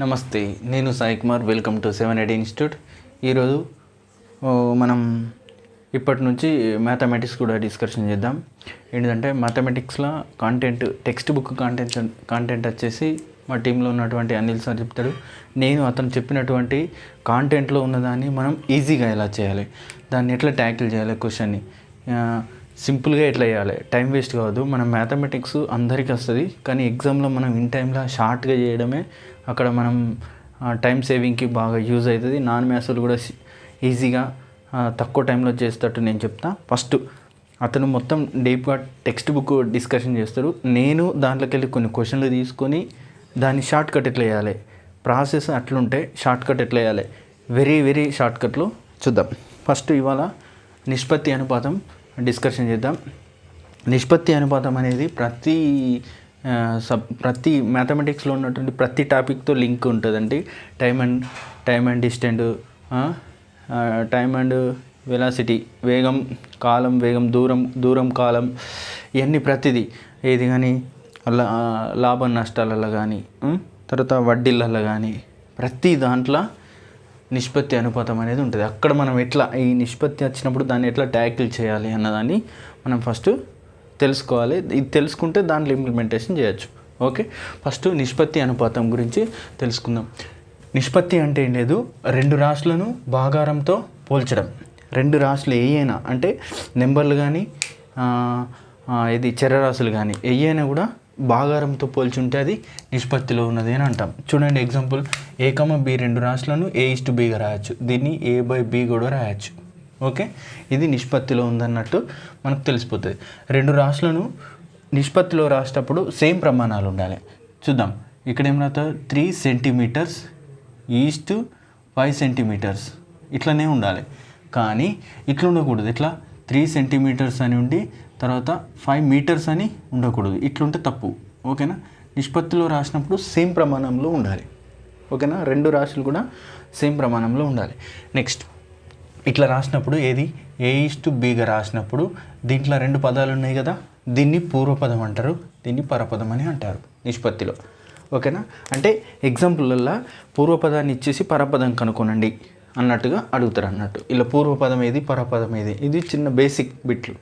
నమస్తే నేను Sai Kumar welcome to seven eight institute. ఈరోజు మనం ఇప్పటి నుంచి మ్యాథమెటిక్స్ కూడా డిస్కషన్ చేద్దాం. ఏంటంటే మ్యాథమెటిక్స్లో content text book content content వచ్చేసి మా టీంలో ఉన్నటువంటి అనిల్ సార్ చెప్తాడు. నేను అతను చెప్పినటువంటి కాంటెంట్లో ఉన్నదాన్ని మనం ఈజీగా ఎలా చేయాలి? దాన్ని ఎట్లా ట్యాకిల్ చేయాలి క్వశ్చన్ని సింపుల్గా ఎట్లా చేయాలి? టైం వేస్ట్ కావద్దు. మనం మ్యాథమెటిక్స్ అందరికీ వస్తుంది. కానీ ఎగ్జామ్లో మనం ఇన్ టైంలో షార్ట్గా చేయడమే అక్కడ మనం టైం సేవింగ్కి బాగా యూజ్ అవుతుంది నాన్ మ్యాథ్స్లు కూడా ఈజీగా తక్కువ టైంలో చేసేటట్టు నేను చెప్తా. ఫస్ట్ అతను మొత్తం డీప్గా టెక్స్ట్ బుక్ డిస్కషన్ చేస్తారు నేను దాంట్లోకి వెళ్ళి కొన్ని క్వశ్చన్లు తీసుకొని దాన్ని షార్ట్ కట్ ఎట్లా వేయాలి ప్రాసెస్ అట్లుంటే షార్ట్ కట్ ఎట్లా వేయాలి వెరీ వెరీ షార్ట్ కట్లు చూద్దాం. ఫస్ట్ ఇవాళ నిష్పత్తి అనుపాతం డిస్కషన్ చేద్దాం. నిష్పత్తి అనుపాతం అనేది ప్రతి సబ్ ప్రతి మ్యాథమెటిక్స్లో ఉన్నటువంటి ప్రతి టాపిక్తో లింక్ ఉంటుందండి. Time and time and distant time and velocity వేగం కాలం వేగం దూరం దూరం కాలం ఇవన్నీ ప్రతిదీ. ఏది కానీ లా లాభ నష్టాలలో కానీ తర్వాత వడ్డీలలో కానీ ప్రతి దాంట్లో నిష్పత్తి అనుపాతం అనేది ఉంటుంది. అక్కడ మనం ఎట్లా ఈ నిష్పత్తి వచ్చినప్పుడు దాన్ని ఎట్లా ట్యాకిల్ చేయాలి అన్నదాన్ని మనం ఫస్ట్ తెలుసుకోవాలి. ఇది తెలుసుకుంటే దాంట్లో ఇంప్లిమెంటేషన్ చేయొచ్చు. ఓకే ఫస్ట్ నిష్పత్తి అనుపాతం గురించి తెలుసుకుందాం. నిష్పత్తి అంటే ఏం లేదు? రెండు రాశులను భాగారంతో పోల్చడం. రెండు రాశులు ఏయైనా అంటే నెంబర్లు కానీ ఇది చరరాశులు కానీ ఏయైనా అయినా కూడా భాగారంతో పోల్చుంటే అది నిష్పత్తిలో ఉన్నది అని అంటాం. చూడండి ఎగ్జాంపుల్. ఏ కమ బి రెండు రాశులను ఏ ఇస్టు బిగా రాయొచ్చు. దీన్ని ఏ బై బి కూడా రాయొచ్చు. ఓకే? ఇది నిష్పత్తిలో ఉందన్నట్టు మనకు తెలిసిపోతుంది. రెండు రాష్ట్రాలను నిష్పత్తిలో రాసేటప్పుడు సేమ్ ప్రమాణాలు ఉండాలి. చూద్దాం. ఇక్కడ ఏం రాస్తారు? Three centimetres is to five centimetres ఇట్లనే ఉండాలి. కానీ ఇట్లా ఉండకూడదు. ఇట్లా త్రీ సెంటీమీటర్స్ అని ఉండి తర్వాత ఫైవ్ మీటర్స్ అని ఉండకూడదు. ఇట్లుంటే తప్పు. ఓకేనా? నిష్పత్తిలో రాసినప్పుడు సేమ్ ప్రమాణంలో ఉండాలి. ఓకేనా? రెండు రాశులు కూడా సేమ్ ప్రమాణంలో ఉండాలి. నెక్స్ట్. ఇట్లా రాసినప్పుడు ఏది? ఏ ఈస్ట్ బీగా రాసినప్పుడు దీంట్లో రెండు పదాలు ఉన్నాయి కదా? దీన్ని పూర్వపదం అంటారు దీన్ని పరపదం అని అంటారు నిష్పత్తిలో. ఓకేనా? అంటే ఎగ్జాంపుల్లలో పూర్వపదాన్ని ఇచ్చేసి పరపదం కనుక్కోనండి అన్నట్టుగా అడుగుతారు అన్నట్టు. ఇలా పూర్వపదం ఏది పరపదం ఏది? ఇది చిన్న బేసిక్ బిట్లు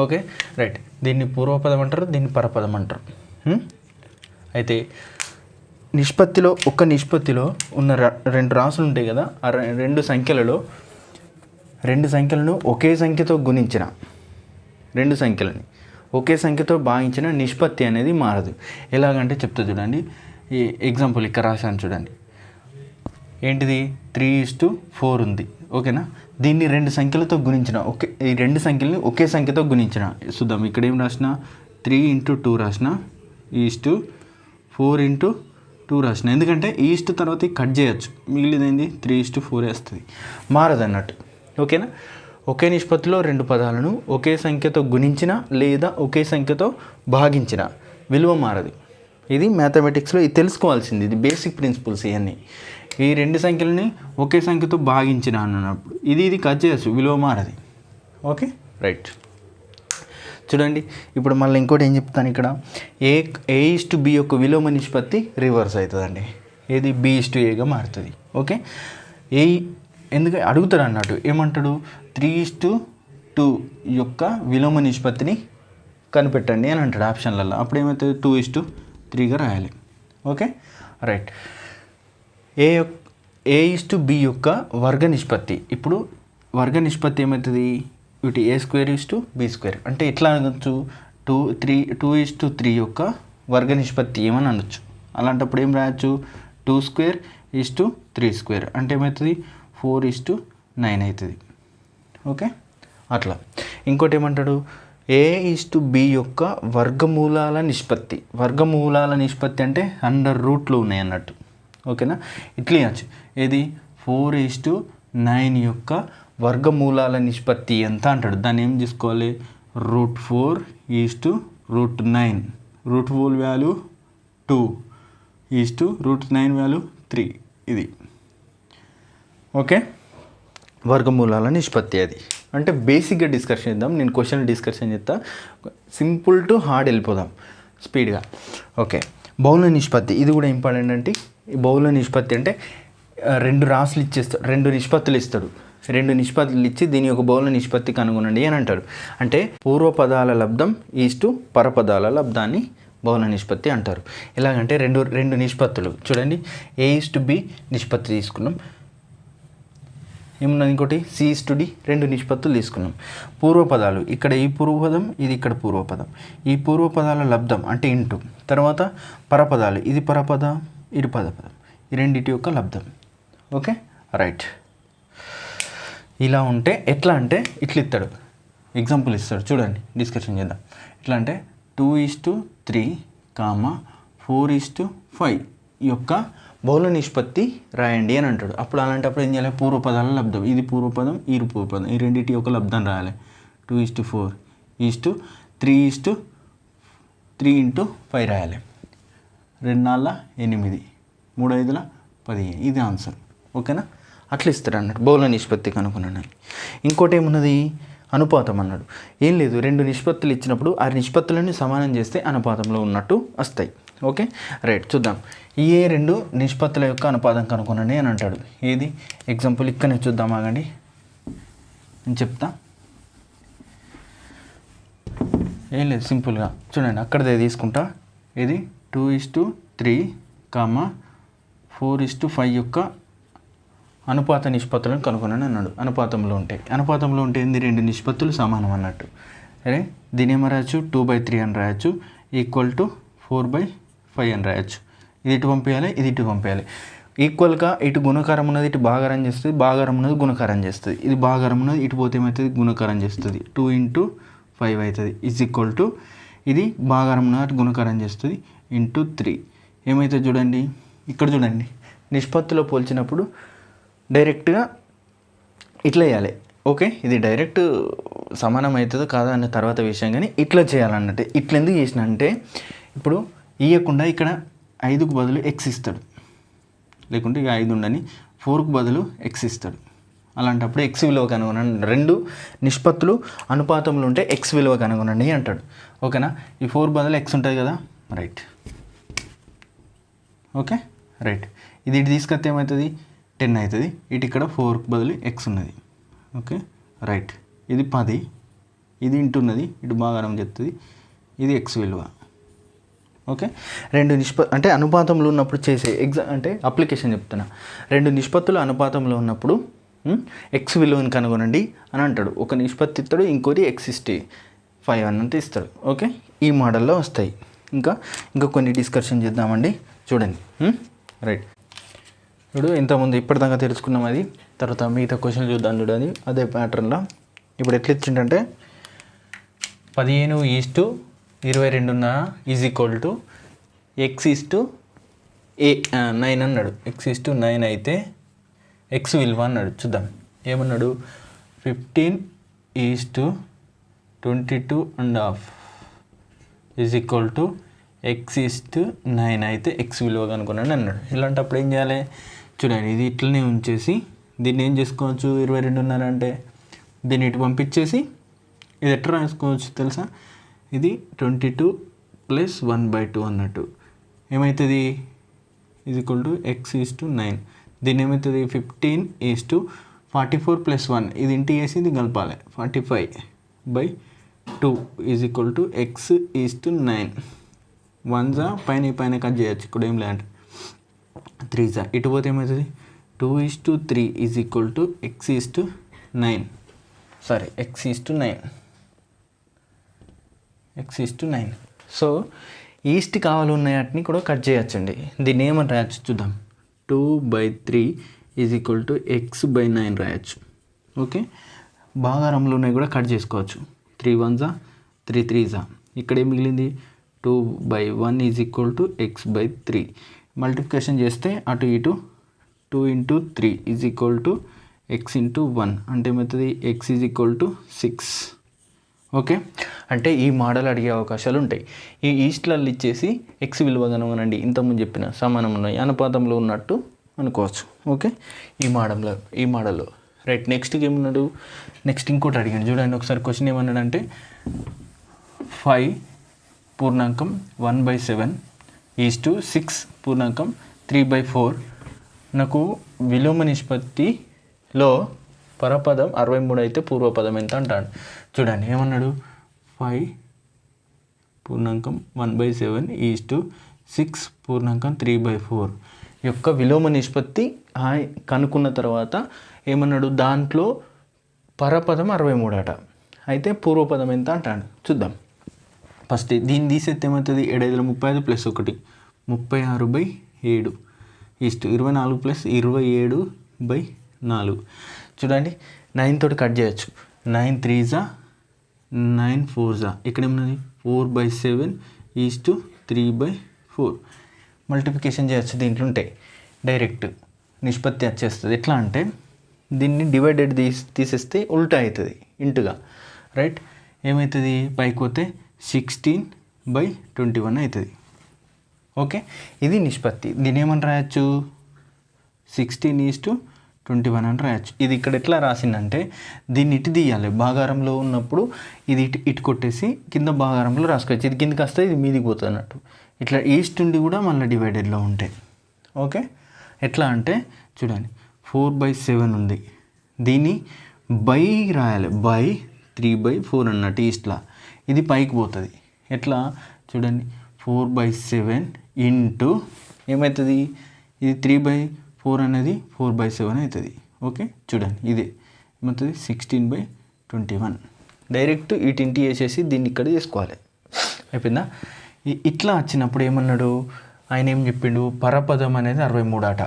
ఓకే? రైట్ దీన్ని పూర్వపదం అంటారు దీన్ని పరపదం అంటారు. అయితే నిష్పత్తిలో ఒక నిష్పత్తిలో ఉన్న రెండు రాసులు ఉంటాయి కదా? ఆ రె- రెండు సంఖ్యలలో రెండు సంఖ్యలను ఒకే సంఖ్యతో గుణించిన రెండు సంఖ్యలని ఒకే సంఖ్యతో భాగించిన నిష్పత్తి అనేది మారదు. ఎలాగంటే చెప్తా చూడండి. ఈ ఎగ్జాంపుల్ ఇక్కడ రాశాను చూడండి. ఏంటిది? త్రీ ఇస్ టు ఫోర్ ఉంది. ఓకేనా? దీన్ని రెండు సంఖ్యలతో గుణించిన ఒకే ఈ రెండు సంఖ్యలని ఒకే సంఖ్యతో గుణించిన. చూద్దాం. ఇక్కడ ఏం రాసిన? త్రీ ఇంటూ టూ రాసిన? Is to four into two రాసిన. ఎందుకంటే ఈస్ట్ తర్వాత కట్ చేయొచ్చు. మిగిలింది ఏంది? త్రీ ఇస్ టు ఫోర్ వేస్తుంది. మారదు అన్నట్టు ఓకేనా? ఒకే నిష్పత్తిలో రెండు పదాలను ఒకే సంఖ్యతో గుణించిన లేదా ఒకే సంఖ్యతో భాగించిన విలువ మారదు. ఇది మ్యాథమెటిక్స్లో ఇది తెలుసుకోవాల్సింది. ఇది బేసిక్ ప్రిన్సిపల్స్ ఇవన్నీ. ఈ రెండు సంఖ్యలని ఒకే సంఖ్యతో భాగించిన అన్నప్పుడు ఇది ఇది కట్ చేయొచ్చు. విలువ మారది. ఓకే? రైట్. చూడండి. ఇప్పుడు మళ్ళీ ఇంకోటి ఏం చెప్తాను ఇక్కడ? A A is to B యొక్క విలోమ నిష్పత్తి రివర్స్ అవుతుందండి. ఏది? బి ఇస్ టు ఏగా మారుతుంది. ఓకే? ఏ ఎందుకంటే అడుగుతాడు అన్నట్టు. ఏమంటాడు? త్రీ ఈస్ టు టూ యొక్క విలోమ నిష్పత్తిని కనిపెట్టండి అని అంటాడు ఆప్షన్లలో. అప్పుడు ఏమవుతుంది? టూ ఇస్ టు త్రీగా రాయాలి. ఓకే? రైట్ ఏ యొక్క ఏ ఇస్ టు బి యొక్క వర్గ నిష్పత్తి. ఇప్పుడు వర్గ నిష్పత్తి ఏమవుతుంది? ఇటు A square is to B square అంటే ఎట్లా అనొచ్చు? Two three two is to three యొక్క వర్గ నిష్పత్తి ఏమని అనొచ్చు? అలాంటప్పుడు ఏం రాయొచ్చు? Two square is to three square అంటే ఏమవుతుంది? ఫోర్ ఇస్ టు నైన్ అవుతుంది. ఓకే? అట్లా. ఇంకోటి ఏమంటాడు? ఏ ఇస్ టు బి యొక్క వర్గమూలాల నిష్పత్తి. వర్గమూలాల నిష్పత్తి అంటే అండర్ రూట్లో ఉన్నాయి అన్నట్టు. ఓకేనా? ఇట్లా ఇవ్వచ్చు ఏది? ఫోర్ ఈస్ టు నైన్ యొక్క వర్గమూలాల నిష్పత్తి ఎంత అంటాడు? దాన్ని ఏం తీసుకోవాలి? Root four is to root nine. Root four value two. Is to root nine value three. ఇది. ఓకే. వర్గమూలాల నిష్పత్తి అది. అంటే బేసిక్గా డిస్కషన్ చేద్దాం. నేను క్వశ్చన్ డిస్కషన్ చేస్తా. సింపుల్ టు హార్డ్ వెళ్ళిపోదాం. స్పీడ్గా ఓకే. బహుళ నిష్పత్తి. ఇది కూడా ఇంపార్టెంట్ అంటే బహుళ నిష్పత్తి అంటే రెండు రాసులు ఇచ్చేస్తాడు రెండు నిష్పత్తులు ఇస్తాడు. రెండు నిష్పత్తులు ఇచ్చి దీని యొక్క బహుళ నిష్పత్తి కనుగొనండి అని అంటాడు. అంటే పూర్వపదాల లబ్ధం ఈస్టు పరపదాల లబ్ధాన్ని బహుళ నిష్పత్తి అంటారు. ఎలాగంటే రెండు రెండు నిష్పత్తులు. చూడండి. ఏ ఈస్టు బి నిష్పత్తి తీసుకున్నాం. ఏమున్నది ఇంకోటి? సి టు డి రెండు నిష్పత్తులు తీసుకున్నాం. పూర్వపదాలు. ఇక్కడ ఈ పూర్వపదం ఇది ఇక్కడ పూర్వపదం. ఈ పూర్వపదాల లబ్ధం అంటే ఇంటూ. తర్వాత పరపదాలు. ఇది పరపదం ఇది పదపదం. ఈ రెండింటి యొక్క లబ్ధం ఓకే? రైట్. ఇలా ఉంటే ఎట్లా అంటే ఇట్లా ఇస్తాడు ఎగ్జాంపుల్ ఇస్తాడు. చూడండి డిస్కషన్ చేద్దాం. ఎట్లా అంటే two is to three comma four is to five యొక్క బహుళ నిష్పత్తి రాయండి అని అంటాడు. అప్పుడు అలాంటప్పుడు ఏం చేయాలి? పూర్వపదాల లబ్ధం. ఇది పూర్వపదం ఈ పూర్వపదం. ఈ రెండింటి యొక్క లబ్ధం రాయాలి. Two is to four is to three is to three into five రాయాలి. రెండు నాళ్ళ ఎనిమిది మూడు ఐదుల పదిహేను. ఇది ఆన్సర్. ఓకేనా? అట్లా ఇస్తాడు అన్నట్టు. బహుళ నిష్పత్తి కనుక్కున్నాను ఇంకోటి ఏమున్నది? అనుపాతం అన్నాడు. ఏం లేదు. రెండు నిష్పత్తులు ఇచ్చినప్పుడు ఆ నిష్పత్తులని సమానం చేస్తే అనుపాతంలో ఉన్నట్టు వస్తాయి. ఓకే? రైట్ చూద్దాం. ఏ రెండు నిష్పత్తుల యొక్క అనుపాతం కనుక్కునండి అని అంటాడు. ఏది? ఎగ్జాంపుల్ ఇక్కడనే చూద్దాం ఆగండి. నేను చెప్తా. ఏం లేదు సింపుల్గా. చూడండి అక్కడదే తీసుకుంటా. ఇది two is to three comma four is to five యొక్క అనుపాత నిష్పత్తులను కనుగొనని అన్నాడు. అనుపాతంలో ఉంటాయి అనుపాతంలో ఉంటే ఏంది? రెండు నిష్పత్తులు సమానం అన్నట్టు. సరే? దీని ఏమో రాయొచ్చు? టూ బై త్రీ అని రాయొచ్చు. Equal to four by five అని రాయొచ్చు. ఇది ఇటు పంపించాలి ఇది ఇటు పంపించాలి ఈక్వల్గా ఇటు గుణకారం ఉన్నది ఇటు భాగారం చేస్తుంది భాగారం ఉన్నది గుణకారం చేస్తుంది. ఇది భాగారం ఉన్నది ఇటు పోతే ఏమవుతుంది? గుణకారం చేస్తుంది. టూ ఇంటూ ఫైవ్ అవుతుంది. ఈజ్ ఈక్వల్ టు ఇది భాగారం ఉన్నది అటు గుణకారం చేస్తుంది. ఇంటూ త్రీ ఏమవుతుంది చూడండి? ఇక్కడ చూడండి. నిష్పత్తిలో పోల్చినప్పుడు డైరెక్ట్గా ఇట్లా వేయాలి ఓకే? ఇది డైరెక్ట్ సమానం అవుతుందో కాదా అనే తర్వాత విషయం. కానీ ఇట్లా చేయాలన్నట్టు. ఇట్లా ఎందుకు చేసిన అంటే ఇప్పుడు ఇవ్వకుండా ఇక్కడ ఐదుకు బదులు ఎక్స్ ఇస్తాడు. లేకుంటే ఇక ఐదు ఉండని ఫోర్కు బదులు ఎక్స్ ఇస్తాడు. అలాంటప్పుడు ఎక్స్ విలువ కనుగొనండి. రెండు నిష్పత్తులు అనుపాతంలో ఉంటే ఎక్స్ విలువ కనుగొనండి అంటాడు. ఓకేనా? ఈ ఫోర్ బదులు ఎక్స్ ఉంటుంది కదా? Right okay? రైట్ ఇది ఇటు తీసుకొస్తే ఏమవుతుంది? టెన్ అవుతుంది. ఇటు ఇక్కడ ఫోర్కి బదులు ఎక్స్ ఉన్నది. ఓకే? రైట్ ఇది పది. ఇది ఇంటున్నది ఇటు భాగారం చెప్తుంది. ఇది ఎక్స్ విలువ. ఓకే? రెండు నిష్ప అంటే అనుపాతంలో ఉన్నప్పుడు చేసే ఎగ్జా అంటే అప్లికేషన్ చెప్తున్నా. రెండు నిష్పత్తులు అనుపాతంలో ఉన్నప్పుడు ఎక్స్ విలువను కనుగొనండి అని అంటాడు. ఒక నిష్పత్తి ఇస్తాడు ఇంకోటి ఎక్స్ సిక్స్టీ ఫైవ్ అన్నంత ఇస్తాడు. ఓకే? ఈ మోడల్లో వస్తాయి. ఇంకా ఇంకా కొన్ని డిస్కషన్ చేద్దామండి. చూడండి. రైట్. ఇప్పుడు ఇంతకుముందు ఇప్పటిదాకా తెలుసుకున్నాం అది. తర్వాత మిగతా క్వశ్చన్ చూద్దాం చూడండి అదే. ప్యాటర్న్లో ఇప్పుడు ఎట్లా ఇచ్చిండంటే పదిహేను ఈస్టు ఇరవై రెండున్నర is equal to X is to A nine అన్నాడు. ఎక్స్ ఈస్ టు నైన్ అయితే ఎక్స్ విలువ అన్నాడు. చూద్దాం. ఏమన్నాడు? Fifteen is to twenty two and half is equal to X is to nine అయితే ఎక్స్ విలువ కనుక్కున్నాడు అన్నాడు. ఇలాంటప్పుడు ఏం చేయాలి? చూడండి ఇది ఇట్లనే ఉంచేసి దీన్ని ఏం చేసుకోవచ్చు? ఇరవై రెండున్నర అంటే దీన్ని ఇటు పంపించేసి ఇది ఎట్లా రాసుకోవచ్చు తెలుసా? ఇది twenty two plus one by two అన్నట్టు. ఏమవుతుంది is equal to X is to nine దీన్ని ఏమవుతుంది fifteen is to forty four plus one ఇది ఇంటి వేసి ఇది కలపాలి. Forty five by two is equal to X is to nine one జా పైన ఈ పైన కట్ చేయొచ్చు. ఇక్కడ ఏం లేదంటే. త్రీ జా ఇటు పోతే ఏమవుతుంది two is to three is equal to X is to nine sorry X is to nine X is to nine so is to కావాలి ఉన్న వాటిని కూడా కట్ చేయొచ్చండి. దీన్ని ఏమని రాయొచ్చు చూద్దాం. Two by three is equal to X by nine రాయొచ్చు. ఓకే భాగారంలో ఉన్నాయి కూడా కట్ చేసుకోవచ్చు. త్రీ వన్ జా త్రీ త్రీ జా ఇక్కడ ఏం మిగిలింది? Two by one is equal to X by three multiplication చేస్తే అటు ఇటు two into three is equal to X into one అంటే ఏమవుతుంది? X is equal to six okay? అంటే ఈ మోడల్ అడిగే అవకాశాలు ఉంటాయి ఈ ఈస్ట్లలో ఇచ్చేసి ఎక్స్ విలువ కనుగొనండి. ఇంతకుముందు చెప్పిన సమానం ఉన్నాయి. అనుపాతంలో ఉన్నట్టు అనుకోవచ్చు. ఓకే? ఈ మోడల్లో ఈ మోడల్లో. రైట్ నెక్స్ట్ ఏమన్నాడు? నెక్స్ట్ ఇంకోటి అడిగాడు చూడండి ఒకసారి క్వశ్చన్ ఏమన్నాడంటే ఫైవ్ పూర్ణాంకం one by seven is to six పూర్ణాంకం త్రీ బై ఫోర్ నాకు విలోమ నిష్పత్తిలో పరపదం అరవై మూడు అయితే పూర్వపదం ఎంత అంటాడు? చూడండి ఏమన్నాడు? ఫైవ్ పూర్ణాంకం one by seven is to six పూర్ణాంకం త్రీ బై ఫోర్. యొక్క విలోమ నిష్పత్తి ఆ- కనుక్కున్న తర్వాత ఏమన్నాడు? దాంట్లో పరపదం అరవై మూడు అట. అయితే పూర్వపదం ఎంత అంటాడు? చూద్దాం. ఫస్ట్ దీన్ని తీసేస్తే ఏమవుతుంది? ఏడైదుల ముప్పై ఐదు ప్లస్ ఒకటి ముప్పై ఆరు బై ఏడు. ఈస్ట్ ఇరవై నాలుగు ప్లస్ ఇరవై ఏడు బై నాలుగు. చూడండి నైన్ తోటి కట్ చేయొచ్చు. నైన్ త్రీ జా నైన్ ఫోర్ జా ఇక్కడ ఏమున్నది? Four by seven is to three by four multiplication చేయొచ్చు దీంట్లో ఉంటాయి డైరెక్ట్ నిష్పత్తి వచ్చేస్తుంది. ఎట్లా అంటే దీన్ని డివైడెడ్ తీసి తీసేస్తే ఉల్టా అవుతుంది ఇంటుగా రైట్ ఏమవుతుంది పైకి పోతే సిక్స్టీన్ బై ట్వంటీ వన్ అవుతుంది ఓకే ఇది నిష్పత్తి. దీని ఏమని రాయొచ్చు? Sixteen is to twenty one అని రాయొచ్చు ఇది ఇక్కడ ఎట్లా రాసిందంటే దీన్ని ఇటు తీయాలి. బాగారంలో ఉన్నప్పుడు ఇది ఇటు ఇటు కొట్టేసి కింద బాగారంలో రాసుకోవచ్చు. ఇది కిందకి వస్తే ఇది మీదికి పోతుంది అన్నట్టు. ఇట్లా ఈస్ట్ ఉండి కూడా మళ్ళీ డివైడెడ్లో ఉంటాయి. ఓకే? ఎట్లా అంటే చూడండి. ఫోర్ బై సెవెన్ ఉంది. దీన్ని బై రాయాలి. బై త్రీ బై ఫోర్ అన్నట్టు ఈస్ట్లా ఇది పైకి పోతుంది. ఎట్లా? చూడండి. ఫోర్ బై సెవెన్ ఇంటూ ఏమవుతుంది? ఇది త్రీ బై ఫోర్ అనేది ఫోర్ బై సెవెన్ అవుతుంది. ఓకే? చూడండి ఇదే. ఏమవుతుంది? Sixteen by twenty one. Direct ఇటింటి వేసేసి దీన్ని ఇక్కడ చేసుకోవాలి. అయిపోయిందా? ఇట్లా వచ్చినప్పుడు ఏమన్నాడు? ఆయన ఏం చెప్పిండు? పరపదం అనేది అరవై మూడు ఆట.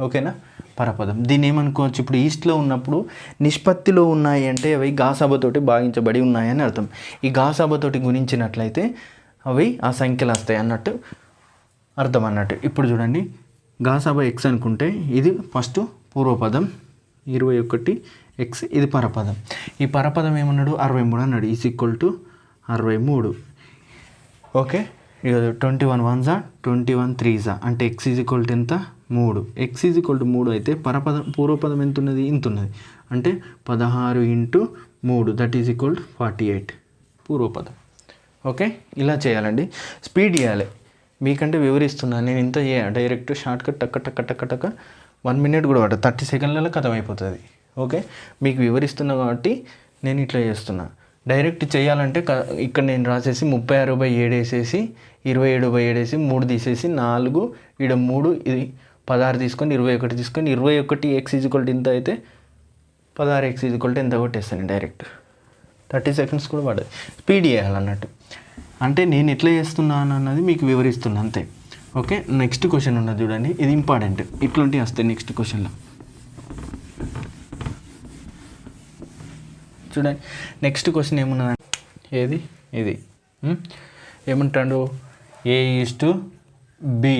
ఓకేనా? పరపదం. దీన్ని ఏమనుకోవచ్చు? ఇప్పుడు ఈస్ట్లో ఉన్నప్పుడు నిష్పత్తిలో ఉన్నాయి అంటే అవి గాసాబతోటి భాగించబడి ఉన్నాయని అర్థం. ఈ గాసాబతోటి గుణించినట్లయితే అవి ఆ సంఖ్యలు వస్తాయి అన్నట్టు అర్థం అన్నట్టు. ఇప్పుడు చూడండి. గాసాబా ఎక్స్ అనుకుంటే ఇది ఫస్ట్ పూర్వపదం ఇరవై ఒకటి ఎక్స్ ఇది పరపదం. ఈ పరపదం ఏమన్నాడు? అరవై మూడు అన్నాడు. ఈజ్ ఈక్వల్ టు అరవై మూడు. ఓకే ఇక ట్వంటీ వన్ వన్ జా ట్వంటీ వన్ త్రీ జా అంటే ఎక్స్ ఈజ్ ఈక్వల్ టు ఎంత? మూడు. ఎక్స్ ఈజ్ ఈక్వల్ టు మూడు అయితే పరపదం పూర్వపదం ఎంత ఉన్నది ఇంత ఉన్నది అంటే పదహారు ఇంటూ మూడు that is equal to forty eight పూర్వపదం. Okay ఇలా చేయాలండి. స్పీడ్ చేయాలి మీకంటే వివరిస్తున్నాను నేను ఇంత చేయ డైరెక్ట్ షార్ట్ కట్ టక్క టక్క టక్క టక్క వన్ మినిట్ కూడా పడదు. థర్టీ సెకండ్లలో కథం అయిపోతుంది. ఓకే? మీకు వివరిస్తున్నా కాబట్టి నేను ఇట్లా చేస్తున్నా. డైరెక్ట్ చేయాలంటే క- ఇక్కడ నేను రాసేసి ముప్పై ఆరు బై ఏడు వేసేసి ఇరవై ఏడు బై ఏడు వేసి మూడు తీసేసి నాలుగు ఈడ మూడు ఇది పదహారు తీసుకొని ఇరవై ఒకటి తీసుకొని ఇరవై ఒకటి ఎక్స్ ఈజ్వల్ ఇంత అయితే పదహారు ఎక్స్ ఈజ్వల్ ఎంత కొట్టేస్తాను డైరెక్ట్. థర్టీ సెకండ్స్ కూడా పడదు. స్పీడ్ చేయాలన్నట్టు అంటే నేను ఎట్లా చేస్తున్నాను అన్నది మీకు వివరిస్తున్నా అంతే. ఓకే? నెక్స్ట్ క్వశ్చన్ ఉన్నది చూడండి. ఇది ఇంపార్టెంట్ ఇట్లాంటివి వస్తాయి నెక్స్ట్ క్వశ్చన్లో చూడండి. నెక్స్ట్ క్వశ్చన్ ఏమున్నా ఏది? ఇది. ఏమంటాడు? A is to B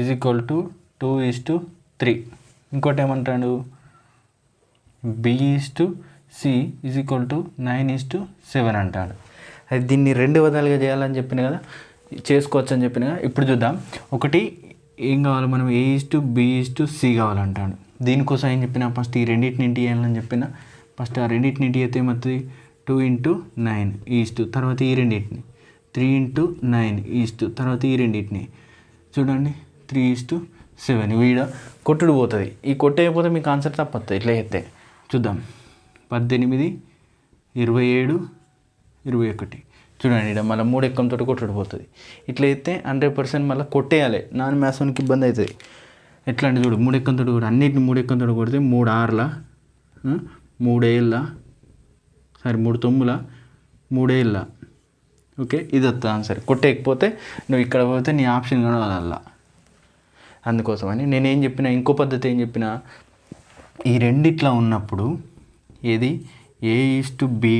is equal to two is to three ఇంకోటి ఏమంటాడు? B is to C is equal to nine is to seven అంటాడు. దీన్ని రెండు విధాలుగా చేయాలని చెప్పిన కదా చేసుకోవచ్చు అని చెప్పిన కదా ఇప్పుడు చూద్దాం. ఒకటి ఏం కావాలి మనం A is to B is to C కావాలంటాడు. దీనికోసం ఏం చెప్పిన ఫస్ట్ ఈ రెండింటిని ఇంటి చేయాలని చెప్పిన ఫస్ట్ ఆ రెండింటిని ఇంటి అయితే ఏమవుతుంది? Two into nine is to తర్వాత ఈ రెండింటిని. Three into nine is to తర్వాత ఈ రెండింటిని. చూడండి త్రీ ఈజ్ టు సెవెన్ వీడ కొట్టుడు పోతుంది. ఈ కొట్టేయకపోతే మీకు ఆన్సర్ తప్పదు ఇట్లా చేస్తే. చూద్దాం. పద్దెనిమిది ఇరవై ఏడు ఇరవై ఒకటి. చూడండి ఇక్కడ మళ్ళీ మూడు ఎక్కంతో కొట్టుడు పోతుంది. ఇట్లా అయితే హండ్రెడ్ పర్సెంట్ మళ్ళీ కొట్టేయాలి. నాన్ మ్యాథ్స్కి ఇబ్బంది అవుతుంది ఎట్లా అంటే చూడు మూడు ఎక్కంతో కూడా అన్నిటిని మూడు ఎక్కంతో కొడితే మూడు ఆరుల మూడేళ్ళ సారీ మూడు తొమ్ముల మూడేళ్ళ ఓకే ఇది వస్తుంది ఆన్సర్ కొట్టేయకపోతే నువ్వు ఇక్కడ పోతే నీ ఆప్షన్ కనవాలల్లా అందుకోసమని నేనేం చెప్పిన ఇంకో పద్ధతి ఏం చెప్పిన ఈ రెండిట్లా ఉన్నప్పుడు ఏది? A is to B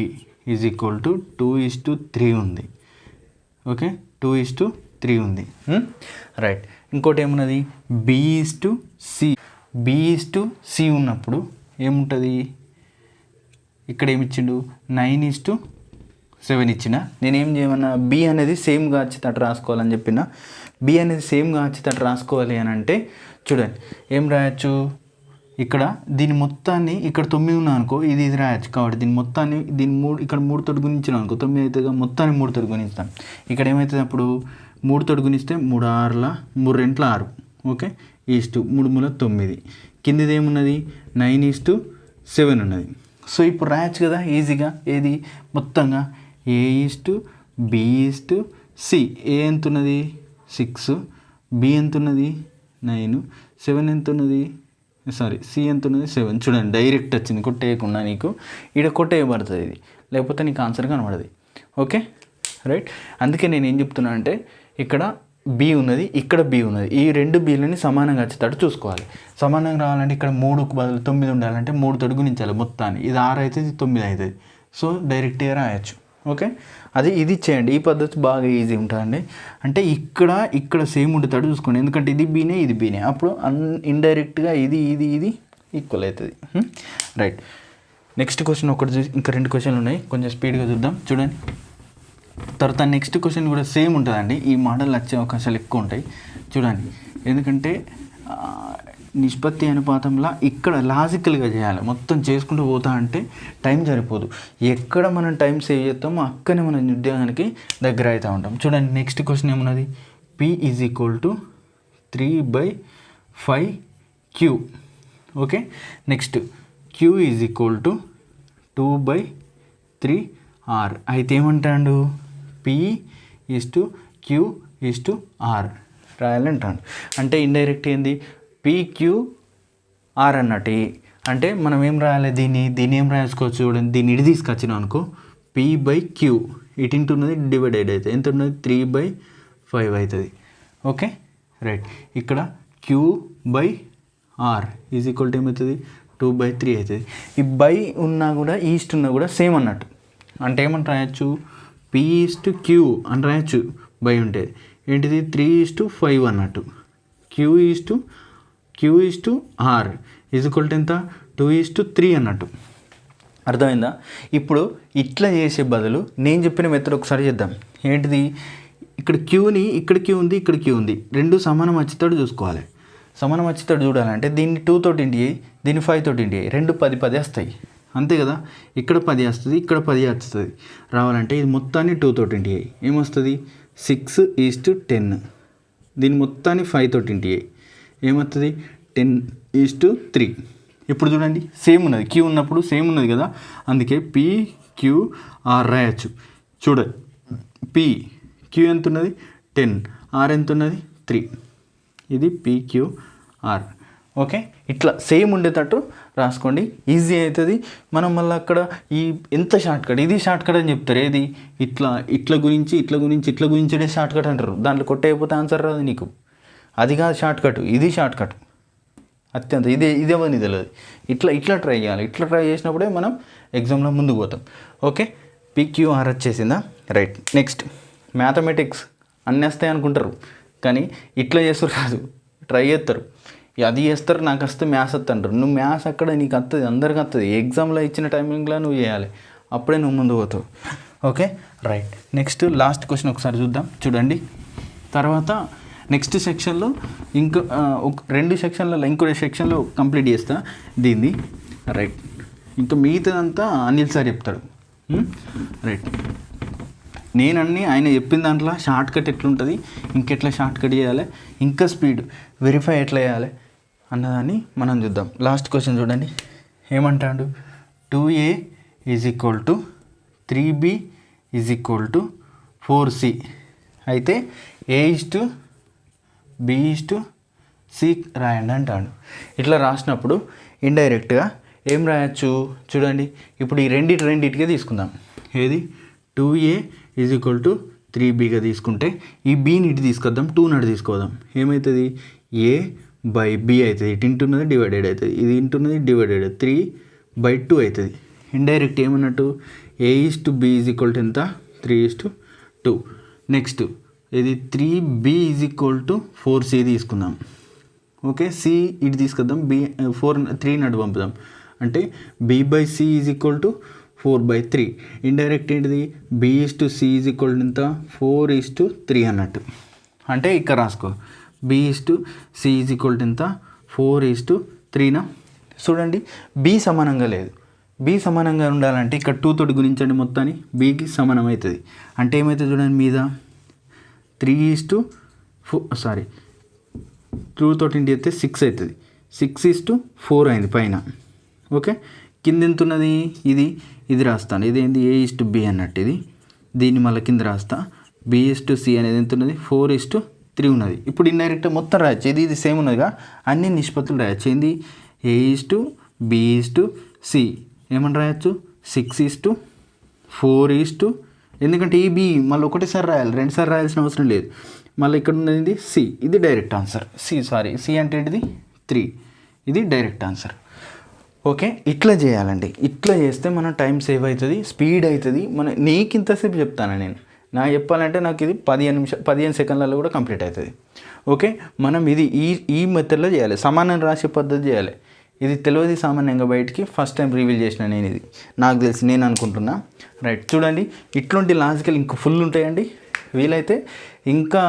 is equal to two is to three ఉంది. Okay two is to three ఉంది. Hmm? రైట్ ఇంకోటి ఏమున్నది? B is to C B is to C ఉన్నప్పుడు ఏముంటుంది? ఇక్కడ ఏమి ఇచ్చిండు? నైన్ ఈజ్ టు సెవెన్ ఇచ్చిన? నేనేం చేయమన్నా? బి అనేది సేమ్గా వచ్చేటట్టు రాసుకోవాలని చెప్పిన? బి అనేది సేమ్గా వచ్చేటట్టు రాసుకోవాలి అని అంటే చూడండి ఏం రాయొచ్చు? ఇక్కడ దీని మొత్తాన్ని ఇక్కడ తొమ్మిది ఉన్నా అనుకో ఇది ఇది రాయొచ్చు కాబట్టి దీని మొత్తాన్ని దీని మూడు ఇక్కడ మూడు తోటి గుణించిన అనుకో తొమ్మిది అవుతుంది మొత్తాన్ని మూడు తోటి గుణిస్తాం. ఇక్కడ ఏమవుతుంది అప్పుడు? మూడు తోటి గుణిస్తే మూడు ఆరుల మూడు రెంట్ల ఆరు. ఓకే? ఈస్టు మూడు మూల తొమ్మిది. కిందిది ఏమున్నది? నైన్ ఈస్టు సెవెన్ ఉన్నది. సో ఇప్పుడు రాయొచ్చు కదా ఈజీగా. ఏది? మొత్తంగా A is to B is to C. A ఎంత ఉన్నది సిక్స్. బి ఎంత ఉన్నది నైన్. సెవెన్ ఎంత ఉన్నది సారీ సి ఎంత ఉన్నది సెవెన్ చూడండి డైరెక్ట్ వచ్చింది. కొట్టేయకుండా నీకు ఇక్కడ కొట్టేయబడుతుంది ఇది. లేకపోతే నీకు ఆన్సర్ కనబడదు. ఓకే రైట్ అందుకే నేను ఏం చెప్తున్నా అంటే ఇక్కడ బి ఉన్నది ఇక్కడ బి ఉన్నది. ఈ రెండు బీలని సమానంగా వచ్చేటట్టు చూసుకోవాలి. సమానంగా రావాలంటే ఇక్కడ మూడుకు బదులు తొమ్మిది ఉండాలంటే మూడు తొడుగు నించాలి మొత్తాన్ని. ఇది ఆరు అవుతుంది ఇది తొమ్మిది అవుతుంది సో డైరెక్ట్గా రాయొచ్చు. ఓకే? అది ఇది చేయండి. ఈ పద్ధతి బాగా ఈజీ ఉంటుందండి. అంటే ఇక్కడ ఇక్కడ సేమ్ ఉండేటట్టు చూసుకోండి. ఎందుకంటే ఇది బీనే ఇది బీనే అప్పుడు అన్ ఇండైరెక్ట్గా ఇది ఇది ఇది ఈక్వల్ అవుతుంది. రైట్ నెక్స్ట్ క్వశ్చన్ ఒకటి చూసి ఇంకా రెండు క్వశ్చన్లు ఉన్నాయి. కొంచెం స్పీడ్గా చూద్దాం. చూడండి. తర్వాత నెక్స్ట్ క్వశ్చన్ కూడా సేమ్ ఉంటుందండి. ఈ మోడల్ వచ్చే అవకాశాలు ఎక్కువ ఉంటాయి. చూడండి. ఎందుకంటే నిష్పత్తి అనుపాతంలా ఇక్కడ లాజికల్గా చేయాలి. మొత్తం చేసుకుంటూ పోతా అంటే టైం సరిపోదు. ఎక్కడ మనం టైం సేవ్ చేస్తామో అక్కడనే మనం ఉద్యోగానికి దగ్గర అవుతూ ఉంటాం. చూడండి నెక్స్ట్ క్వశ్చన్ ఏమున్నది? P is equal to three by five Q okay next Q is equal to two by three R అయితే ఏమంటాడు? P is to Q is to R రాయాలంటాడు. అంటే ఇండైరెక్ట్ ఏంది? పీక్యూఆర్ అన్నట్టు. అంటే మనం ఏం రాయాలి దీన్ని? దీన్ని ఏం రాసుకోవచ్చు చూడండి. దీన్ని ఇటు తీసుకొచ్చినాం అనుకో పి బై క్యూ ఇటు ఇంటూ ఉన్నది డివైడెడ్ అవుతుంది ఎంత ఉన్నది? త్రీ బై ఫైవ్ అవుతుంది. ఓకే రైట్ ఇక్కడ Q by R is equal to ఏమవుతుంది? టూ బై త్రీ అవుతుంది. ఈ బై ఉన్నా కూడా ఈస్ట్ ఉన్నా కూడా సేమ్ అన్నట్టు. అంటే ఏమని రాయొచ్చు? పి ఈస్ట్ క్యూ అని రాయొచ్చు. బై ఉంటే. ఏంటిది? త్రీ ఈస్ టు ఫైవ్ అన్నట్టు. Q is to Q is to R is equal ఎంత? టూ ఈజ్ టు త్రీ అన్నట్టు. అర్థమైందా? ఇప్పుడు ఇట్లా చేసే బదులు నేను చెప్పిన మెథడ్ ఒకసారి చేద్దాం. ఏంటిది? ఇక్కడ క్యూని ఇక్కడ క్యూ ఉంది ఇక్కడ క్యూ ఉంది. రెండు సమానం వచ్చేటట్టు చూసుకోవాలి. సమానం వచ్చేటట్టు చూడాలంటే దీన్ని టూ తోటి ఇంటి దీన్ని ఫైవ్ తోటి ఇంటి రెండు పది పది వస్తాయి. అంతే కదా? ఇక్కడ పది వస్తుంది ఇక్కడ పది వస్తుంది. రావాలంటే ఇది మొత్తాన్ని టూ తోటి ఇంటి ఏమొస్తుంది? సిక్స్ ఈస్ట్ టెన్ దీని మొత్తాన్ని ఫైవ్ తోటి ఇంటి ఏమవుతుంది టెన్ ఈజ్ టు త్రీ ఇప్పుడు చూడండి సేమ్ ఉన్నది. క్యూ ఉన్నప్పుడు సేమ్ ఉన్నది కదా? అందుకే పి క్యూ ఆర్ రాయొచ్చు చూడ. పి క్యూ ఎంత ఉన్నది టెన్ ఆర్ ఎంత ఉన్నది త్రీ ఇది పిక్యూ ఆర్ ఓకే ఇట్లా సేమ్ ఉండేటట్టు రాసుకోండి. ఈజీ అవుతుంది మనం మళ్ళీ అక్కడ ఈ ఎంత షార్ట్ కట్ ఇది షార్ట్ కట్ అని చెప్తారు. ఏది? ఇట్లా ఇట్ల గురించి ఇట్ల గురించి ఇట్ల గురించే షార్ట్ కట్ అంటారు. దాంట్లో కొట్టేయకపోతే ఆన్సర్ రాదు నీకు. అది కాదు షార్ట్ కట్ ఇది షార్ట్ కట్ అత్యంత ఇదే ఇదేమని తెలియదు ఇట్లా ఇట్లా ట్రై చేయాలి. ఇట్లా ట్రై చేసినప్పుడే మనం ఎగ్జామ్లో ముందుకు పోతాం. ఓకే? పిక్యూఆర్ వచ్చేసిందా? రైట్. నెక్స్ట్. మ్యాథమెటిక్స్ అన్నీ వస్తాయి అనుకుంటారు. కానీ ఇట్లా చేస్తారు కాదు. ట్రై చేస్తారు. అది చేస్తారు నాకు వస్తే మ్యాథ్స్ వస్తుంది అంటారు. నువ్వు మ్యాథ్స్ అక్కడ నీకు వస్తుంది అందరికి వస్తుంది ఎగ్జామ్లో ఇచ్చిన టైమింగ్లో నువ్వు చేయాలి. అప్పుడే నువ్వు ముందు పోతావు. Okay? Right. Next last question ఒకసారి చూద్దాం. చూడండి. తర్వాత నెక్స్ట్ సెక్షన్లో ఇంకో ఒక రెండు సెక్షన్లలో ఇంకో సెక్షన్లో కంప్లీట్ చేస్తా. దీన్ని. రైట్. ఇంకా మిగతాదంతా అనిల్ సార్ చెప్తాడు. రైట్. నేనన్ని ఆయన చెప్పిన దాంట్లో షార్ట్ కట్ ఎట్లుంటుంది ఇంకెట్లా షార్ట్ కట్ చేయాలి ఇంకా స్పీడ్ వెరిఫై ఎట్లా చేయాలి అన్నదాన్ని మనం చూద్దాం. లాస్ట్ క్వశ్చన్ చూడండి. ఏమంటాడు? Two A is equal to three B is equal to four C. అయితే A is to B to C రాయండి అంటాడు. ఇట్లా రాసినప్పుడు ఇండైరెక్ట్గా ఏం రాయొచ్చు చూడండి. ఇప్పుడు ఈ రెండిటి రెండిటికే తీసుకుందాం. ఏది? Two A is equal to three బీగా తీసుకుంటే ఈ బీని ఇటు తీసుకొద్దాం టూ నటు తీసుకోదాం. ఏమవుతుంది ఏ బై బి అవుతుంది ఇటు ఇంటున్నది డివైడెడ్ అవుతుంది ఇది ఇంటున్నది డివైడెడ్ త్రీ బై టూ అవుతుంది indirect ఏమన్నట్టు? A is to B is equal to ఎంత? Three is to two. Next ఇది three B is equal to four C తీసుకుందాం. ఓకే? సి ఇటు తీసుకొద్దాం. బి ఫోర్ త్రీ నటు పంపుదాం. అంటే B by C is equal to four by three. Indirect ఏంటిది? B is to C is equal to ఎంత? Four is to three అన్నట్టు. అంటే ఇక్కడ రాసుకో. B is to C is equal to ఎంత? ఫోర్ ఈజ్ టు త్రీనా చూడండి. B సమానంగా లేదు. బి సమానంగా ఉండాలంటే ఇక్కడ టూ తోటి గురించండి మొత్తాన్ని. బీకి సమానం అవుతుంది. అంటే ఏమవుతుంది చూడండి మీద? Three is to four sorry two తోటి ఇంటి అయితే సిక్స్ అవుతుంది సిక్స్ ఈస్ టు ఫోర్ అయింది పైన. ఓకే కింద ఎంత ఉన్నది ఇది. ఇది రాస్తాను. ఇది ఏ ఇస్ టు బి అన్నట్టు ఇది. దీన్ని మళ్ళీ కింద రాస్తా. బి ఇస్ టు సి అనేది ఎంత ఉన్నది ఫోర్ ఇస్ టు త్రీ ఉన్నది. ఇప్పుడు ఇండైరెక్ట్ మొత్తం రాయొచ్చు. ఇది ఇది సేమ్ ఉన్నదిగా. అన్ని నిష్పత్తులు రాయొచ్చు. ఏంది? A is to B is to C ఏమని రాయొచ్చు? Six is to four is to ఎందుకంటే ఈ బి మళ్ళీ ఒకటేసారి రాయాలి రెండుసారి రాయాల్సిన అవసరం లేదు. మళ్ళీ ఇక్కడ ఉన్నది సి ఇది direct answer. C sorry C అంటే ఏంటిది? త్రీ. ఇది డైరెక్ట్ ఆన్సర్. ఓకే ఇట్లా చేయాలండి. ఇట్లా చేస్తే మన టైం సేవ్ అవుతుంది స్పీడ్ అవుతుంది. మన నీకు ఇంతసేపు చెప్తాను నేను. నా చెప్పాలంటే నాకు ఇది పదిహేను నిమిషం పదిహేను సెకండ్లలో కూడా కంప్లీట్ అవుతుంది. ఓకే మనం ఇది ఈ ఈ మెథడ్లో చేయాలి. సమానం రాసే పద్ధతి చేయాలి. ఇది తెలియదు సామాన్యంగా బయటికి. ఫస్ట్ టైం రివీల్ చేసిన నేను ఇది. నాకు తెలిసి నేను అనుకుంటున్నా. రైట్ చూడండి. ఇట్లాంటి లాజికల్ ఇంకా ఫుల్ ఉంటాయండి. వీలైతే ఇంకా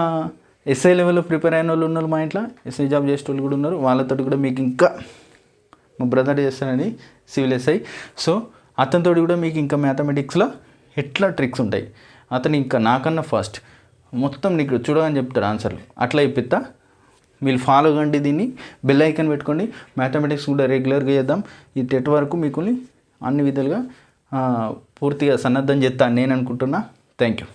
ఎస్ఐ లెవెల్లో ప్రిపేర్ అయిన వాళ్ళు ఉన్నారు మా ఇంట్లో. ఎస్ఐ జాబ్ చేసే వాళ్ళు కూడా ఉన్నారు. వాళ్ళతో కూడా మీకు ఇంకా మా బ్రదర్ చేస్తానండి సివిల్ ఎస్ఐ సో అతనితో కూడా మీకు ఇంకా మ్యాథమెటిక్స్లో ఎట్లా ట్రిక్స్ ఉంటాయి. అతను ఇంకా నాకన్నా ఫస్ట్ మొత్తం నీకు చూడగానే చెప్తాడు ఆన్సర్లు అట్లా ఇప్పిస్తా మీరు ఫాలో కండి దీన్ని. బెల్ ఐకన్ పెట్టుకోండి. మ్యాథమెటిక్స్ కూడా రెగ్యులర్గా చేద్దాం. ఈ టెట్ వరకు మీకు అన్ని విధాలుగా పూర్తిగా సన్నద్ధం చేస్తాను నేను అనుకుంటున్నా. Thank you